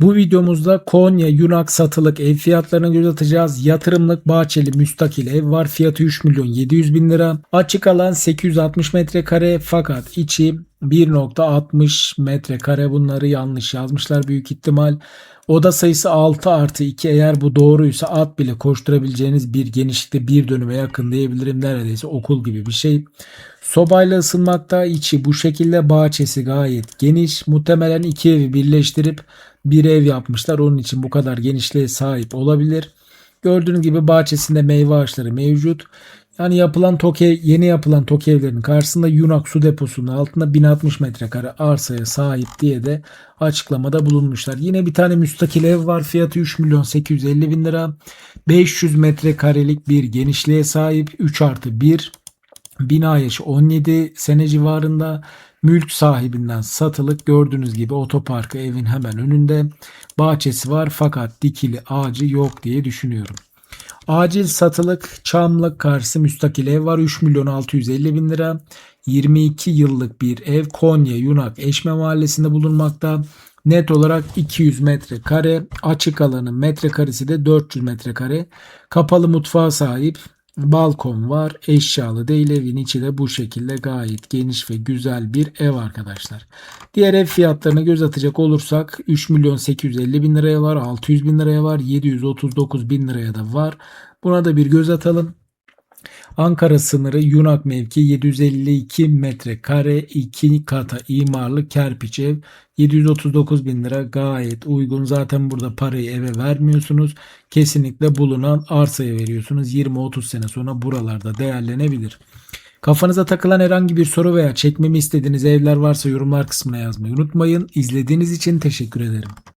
Bu videomuzda Konya Yunak satılık ev fiyatlarına göz atacağız. Yatırımlık bahçeli müstakil ev var. Fiyatı 3 milyon 700 bin lira. Açık alan 860 metrekare fakat içi 1.60 metrekare bunları yanlış yazmışlar büyük ihtimal. Oda sayısı 6 artı 2 eğer bu doğruysa at bile koşturabileceğiniz bir genişlikte bir dönüme yakın diyebilirim. Neredeyse okul gibi bir şey. Sobayla ısınmakta içi bu şekilde bahçesi gayet geniş. Muhtemelen iki evi birleştirip bir ev yapmışlar. Onun için bu kadar genişliğe sahip olabilir. Gördüğünüz gibi bahçesinde meyve ağaçları mevcut. Yani yapılan TOKİ, yeni yapılan TOKİ evlerinin karşısında Yunak su deposunun altında 1060 metrekare arsaya sahip diye de açıklamada bulunmuşlar. Yine bir tane müstakil ev var. Fiyatı 3 milyon 850 bin lira. 500 metrekarelik bir genişliğe sahip. 3 artı 1. Bina yaşı 17 sene civarında mülk sahibinden satılık gördüğünüz gibi otoparkı evin hemen önünde bahçesi var fakat dikili ağacı yok diye düşünüyorum. Acil satılık Çamlık karşısı müstakil ev var. 3 milyon 650 bin lira. 22 yıllık bir ev Konya Yunak Eşme mahallesinde bulunmakta. Net olarak 200 metrekare. Açık alanın metrekaresi de 400 metrekare. Kapalı mutfağa sahip balkon var. Eşyalı değil evin içi de bu şekilde gayet geniş ve güzel bir ev arkadaşlar. Diğer ev fiyatlarına göz atacak olursak 3 milyon 850 bin liraya var. 600 bin liraya var. 739 bin liraya da var. Buna da bir göz atalım. Ankara sınırı Yunak mevki 752 metrekare 2 kata imarlı kerpiç ev 739 bin lira gayet uygun zaten burada parayı eve vermiyorsunuz kesinlikle bulunan arsaya veriyorsunuz 20-30 sene sonra buralarda değerlenebilir. Kafanıza takılan herhangi bir soru veya çekmemi istediğiniz evler varsa yorumlar kısmına yazmayı unutmayın. İzlediğiniz için teşekkür ederim.